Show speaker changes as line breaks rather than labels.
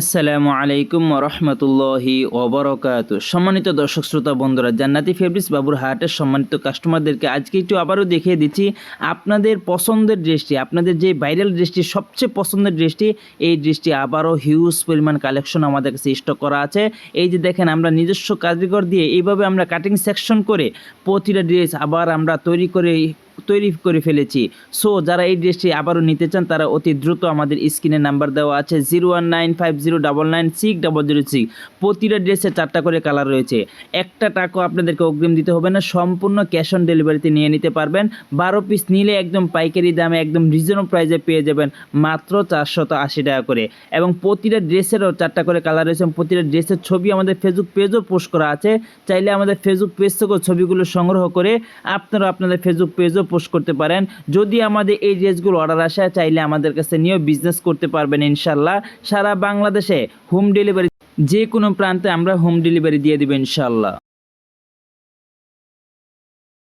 আসসালামু আলাইকুম রহমতুল্লাহি ওবরকাত। সম্মানিত দর্শক শ্রোতা বন্ধুরা, জান্নাতি ফেব্রিক্স বাবুর হাটের সম্মানিত কাস্টমারদেরকে আজকে একটু আবারও দেখিয়ে দিচ্ছি আপনাদের পছন্দের ড্রেসটি, আপনাদের যে ভাইরাল ড্রেসটি, সবচেয়ে পছন্দের ড্রেসটি, এই ড্রেসটি আবারও হিউজ পরিমাণ কালেকশন আমাদের কাছে স্টক করা আছে। এই যে দেখেন, আমরা নিজস্ব কারিগর দিয়ে এইভাবে আমরা কাটিং সেকশন করে প্রতিটা ড্রেস আবার আমরা তৈরি করে তৈরি করে ফেলেছি। সো যারা এই ড্রেসটি আবারও নিতে চান, তারা অতি দ্রুত আমাদের স্ক্রিনে নাম্বার দেওয়া আছে zero one nine five zero double nine six double zero six. প্রতিটা ড্রেসে চারটা করে কালার রয়েছে। একটা টাকাও আপনাদেরকে অগ্রিম দিতে হবে না, সম্পূর্ণ ক্যাশ অন ডেলিভারিতে নিয়ে নিতে পারবেন। বারো পিস নিলে একদম পাইকারি দামে, একদম রিজনেবল প্রাইসে পেয়ে যাবেন মাত্র চারশত আশি টাকা করে। এবং প্রতিটা ড্রেসেরও চারটা করে কালার রয়েছে। প্রতিটা ড্রেসের ছবি আমাদের ফেসবুক পেজও পোস্ট করা আছে। চাইলে আমাদের ফেসবুক পেজ থেকেও ছবিগুলো সংগ্রহ করে আপনারা আপনাদের ফেসবুক পেজও পোস্ট করতে পারেন। যদি আমাদের এই ড্রেসগুলো অর্ডার আসে, চাইলে আমাদের কাছে নিয়েও বিজনেস করতে পারবেন ইনশাল্লাহ সারা বাংলাদেশে হোম ডেলিভারি যে কোনো প্রান্তে আমরা হোম ডেলিভারি দিয়ে দেবো ইনশাল্লাহ